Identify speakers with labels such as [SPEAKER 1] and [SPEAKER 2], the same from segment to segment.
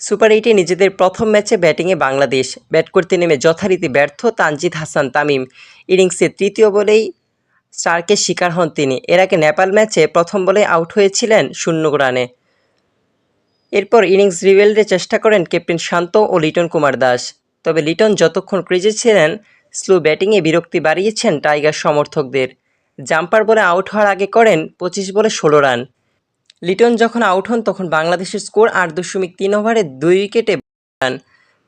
[SPEAKER 1] Super এইটে নিজেদের প্রথম ম্যাচে ব্যাটিংয়ে বাংলাদেশ। ব্যাট করতে নেমে যথারীতি ব্যর্থ তানজিদ হাসান তামিম। ইনিংসে তৃতীয় বলেই স্টারকে শিকার হন তিনি। এর আগে নেপাল ম্যাচে প্রথম বলে আউট হয়েছিলেন শূন্য রানে। এরপর ইনিংস রিভেলডে চেষ্টা করেন ক্যাপ্টেন শান্ত ও লিটন কুমার দাস। তবে লিটন যতক্ষণ ক্রিজে ছিলেন, স্লো ব্যাটিংয়ে বিরক্তি বাড়িয়েছেন টাইগার সমর্থকদের। জাম্পার বলে আউট হওয়ার আগে করেন পঁচিশ বলে ষোলো রান। লিটন যখন আউট হন, তখন বাংলাদেশের স্কোর আট দশমিক তিন ওভারে দুই উইকেটে রান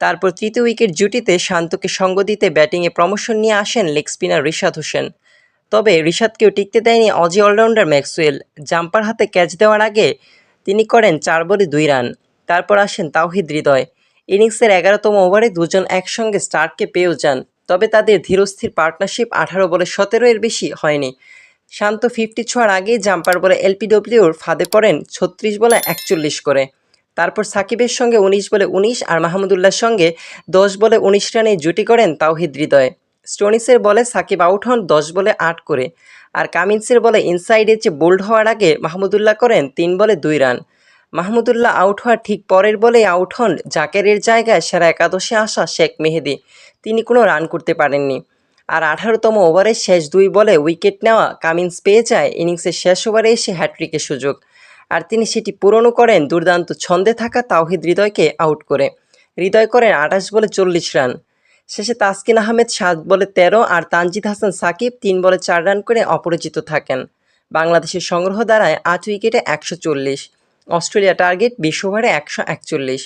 [SPEAKER 1] তারপর তৃতীয় উইকেট জুটিতে শান্তকে সঙ্গ দিতে ব্যাটিংয়ে প্রমোশন নিয়ে আসেন লেগ স্পিনার রিশাদ হোসেন। তবে রিশাদকেও টিকতে দেয়নি অজি অলরাউন্ডার ম্যাক্সওয়েল। জাম্পার হাতে ক্যাচ দেওয়ার আগে তিনি করেন চার বলে দুই রান। তারপর আসেন তাওহিদ হৃদয়। ইনিংসের এগারোতম ওভারে দুজন একসঙ্গে স্টার্টকে পেয়েও যান। তবে তাদের ধীরস্থির পার্টনারশিপ আঠারো বলে সতেরো এর বেশি হয়নি। শান্ত ফিফটি ছোঁয়ার আগেই জাম্পার বলে এলপিডব্লিউর ফাঁদে পড়েন ছত্রিশ বলে একচল্লিশ করে। তারপর সাকিবের সঙ্গে উনিশ বলে উনিশ আর মাহমুদুল্লাহর সঙ্গে দশ বলে উনিশ রানে জুটি করেন তাওহিদ হৃদয়। স্টোনিসের বলে সাকিব আউট হন দশ বলে আট করে আর কামিন্সের বলে ইনসাইডের চেয়ে বোল্ড হওয়ার আগে মাহমুদুল্লাহ করেন তিন বলে দুই রান। মাহমুদুল্লাহ আউট হওয়ার ঠিক পরের বলেই আউট হন জাকেরের জায়গায় সেরা একাদশে আসা শেখ মেহেদি। তিনি কোনো রান করতে পারেননি। আর আঠারোতম ওভারের শেষ দুই বলে উইকেট নেওয়া কামিন্স পেয়ে যায় ইনিংসের শেষ ওভারে এসে হ্যাট্রিকের সুযোগ। আর তিনি সেটি পূরণও করেন দুর্দান্ত ছন্দে থাকা তাওহিদ হৃদয়কে আউট করে। হৃদয় করেন আঠাশ বলে চল্লিশ রান। শেষে তাসকিন আহমেদ সাত বলে তেরো আর তানজিদ হাসান সাকিব তিন বলে চার রান করে অপরাজিত থাকেন। বাংলাদেশের সংগ্রহ দাঁড়ায় আট উইকেটে একশো চল্লিশ। অস্ট্রেলিয়া টার্গেট বিশ ওভারে একশো একচল্লিশ।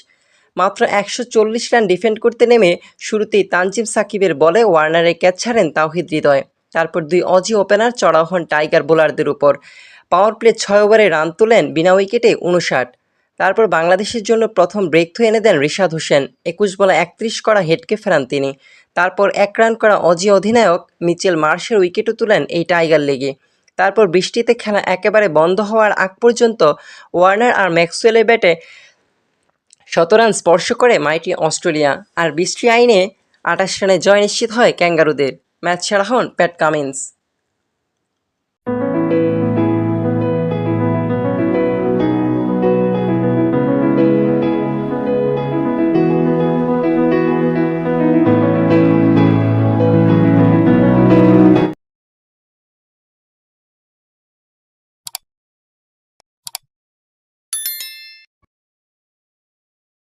[SPEAKER 1] মাত্র একশো চল্লিশ রান ডিফেন্ড করতে নেমে শুরুতেই তানজিম সাকিবের বলে ওয়ার্নারের ক্যাচ ছাড়েন তাওহিদ হৃদয়। তারপর দুই অজি ওপেনার চড়াও হন টাইগার বোলারদের উপর। পাওয়ার প্লে ছয় ওভারে রান তোলেন বিনা উইকেটে উনষাট। তারপর বাংলাদেশের জন্য প্রথম ব্রেক থ্রু এনে দেন রিশাদ হোসেন। একুশ বলে একত্রিশ করা হেডকে ফেরান তিনি। তারপর এক রান করা অজি অধিনায়ক মিচেল মার্শের উইকেটও তুলেন এই টাইগার লেগে। তারপর বৃষ্টিতে খেলা একেবারে বন্ধ হওয়ার আগ পর্যন্ত ওয়ার্নার আর ম্যাক্সওয়েলের ব্যাটে শত রান স্পর্শ করে মাইটি অস্ট্রেলিয়া, আর বৃষ্টি আইনে আঠাশ রানে জয় নিশ্চিত হয় ক্যাঙ্গারুদের। ম্যাচ ছাড়া হন প্যাট কামিন্স।